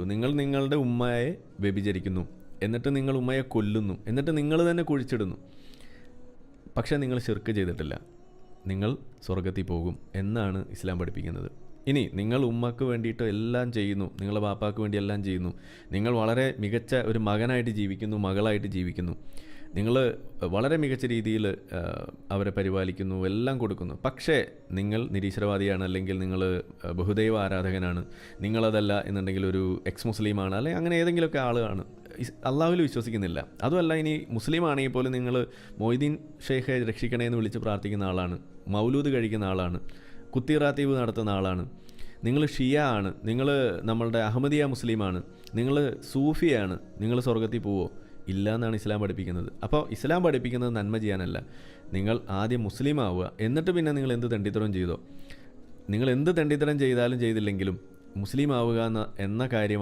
ചെയ്തു. നിങ്ങൾ നിങ്ങളുടെ ഉമ്മയെ വ്യഭിചരിക്കുന്നു. എന്നിട്ട് നിങ്ങൾ ഉമ്മയെ കൊല്ലുന്നു. എന്നിട്ട് നിങ്ങൾ തന്നെ കുഴിച്ചിടുന്നു. പക്ഷേ നിങ്ങൾ ശിർക്ക് ചെയ്തിട്ടില്ല. നിങ്ങൾ സ്വർഗത്തിൽ പോകും എന്നാണ് ഇസ്ലാം പഠിപ്പിക്കുന്നത്. ഇനി നിങ്ങൾ ഉമ്മക്ക് വേണ്ടിയിട്ട് എല്ലാം ചെയ്യുന്നു. നിങ്ങളുടെ ബാപ്പാക്ക് വേണ്ടി എല്ലാം ചെയ്യുന്നു. നിങ്ങൾ വളരെ മികച്ച ഒരു മകനായിട്ട് ജീവിക്കുന്നു മകളായിട്ട് ജീവിക്കുന്നു. നിങ്ങൾ വളരെ മികച്ച രീതിയിൽ അവരെ പരിപാലിക്കുന്നു എല്ലാം കൊടുക്കുന്നു. പക്ഷേ നിങ്ങൾ നിരീശ്വരവാദിയാണ് അല്ലെങ്കിൽ നിങ്ങൾ ബഹുദൈവ ആരാധകനാണ് നിങ്ങളതല്ല എന്നുണ്ടെങ്കിൽ ഒരു എക്സ് മുസ്ലിമാണ് അല്ലെങ്കിൽ അങ്ങനെ ഏതെങ്കിലുമൊക്കെ ആളാണ് അള്ളാഹുവിൽ വിശ്വസിക്കുന്നില്ല. അതുമല്ല ഇനി മുസ്ലിം ആണെങ്കിൽ പോലും നിങ്ങൾ മൊയ്തീൻ ഷെയ്ഖെ രക്ഷിക്കണേ എന്ന് വിളിച്ച് പ്രാർത്ഥിക്കുന്ന ആളാണ് മൗലൂദ് കഴിക്കുന്ന ആളാണ് കുത്തിറാത്തീവ് നടത്തുന്ന ആളാണ്. നിങ്ങൾ ഷിയ ആണ് നിങ്ങൾ നമ്മളുടെ അഹമ്മദിയ മുസ്ലിമാണ് നിങ്ങൾ സൂഫിയാണ് നിങ്ങൾ സ്വർഗത്തിൽ പോവോ. ഇല്ല എന്നാണ് ഇസ്ലാം പഠിപ്പിക്കുന്നത്. അപ്പോൾ ഇസ്ലാം പഠിപ്പിക്കുന്നത് നന്മ ചെയ്യാനല്ല. നിങ്ങൾ ആദ്യം മുസ്ലിം ആവുക. എന്നിട്ട് പിന്നെ നിങ്ങൾ എന്ത് തെണ്ടിത്തരം ചെയ്തോ? നിങ്ങൾ എന്ത് തെണ്ടിത്തരം ചെയ്താലും ചെയ്തില്ലെങ്കിലും മുസ്ലിം ആവുക എന്ന എന്ന കാര്യമാണ്